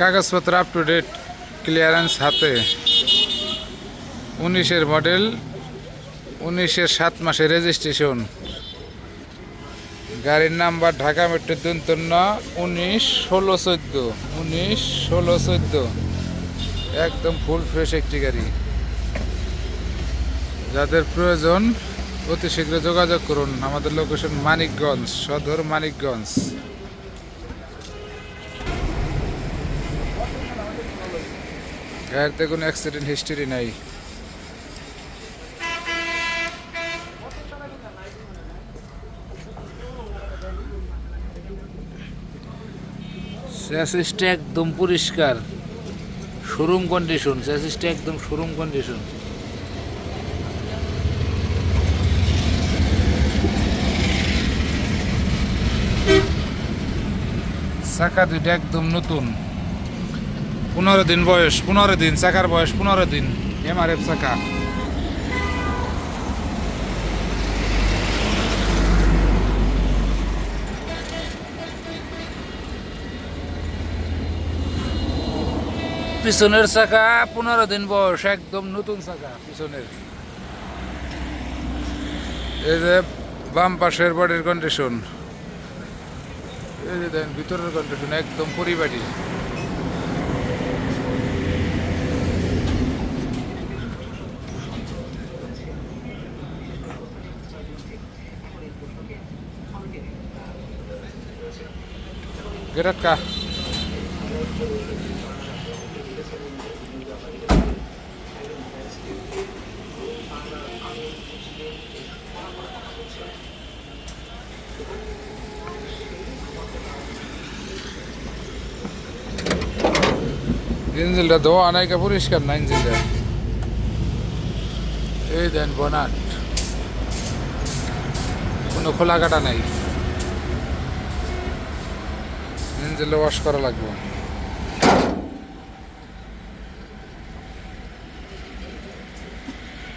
কাগজপত্র up to date clearance হাতে। উনিশের মডেল উনিশের সাত মাসে রেজিস্ট্রেশন গাড়ির নাম্বার ঢাকা মেট্রো দন্তন্য উনিশ ষোলো চোদ্দ, উনিশ ষোলো চোদ্দ। একদম ফুল ফ্রেশ একটি গাড়ি। যাদের প্রয়োজন, অতি শীঘ্র যোগাযোগ করুন। আমাদের লোকেশন মানিকগঞ্জ, সদর মানিকগঞ্জ। গাড়িতে কোনো অ্যাক্সিডেন্ট হিস্টরি নাই। স্যাসিসটা একদম পরিষ্কার। শোরুম কন্ডিশন স্যাসিসটা একদম শোরুম কন্ডিশন চাকা দুইটা একদম নতুন। পনেরো দিন বয়স, পনেরো দিন, চাকার বয়স পনেরো দিন। এমআরএফ চাকা। পিছনের চাকা, পনেরো দিন বয়স, একদম নতুন চাকা পিছনের। এই যে বাম পাশের বডির কন্ডিশন এই যে দেন, ভিতরের কন্ডিশন একদম পরিবারী Geratka. ইঞ্জিনটা ধোয়া নাইকা পরিষ্কার না ইঞ্জিনটা এই দেন বনাট কোনো খোলা কাটা নাই ইঞ্জিনটা ওয়াশ করা লাগবে।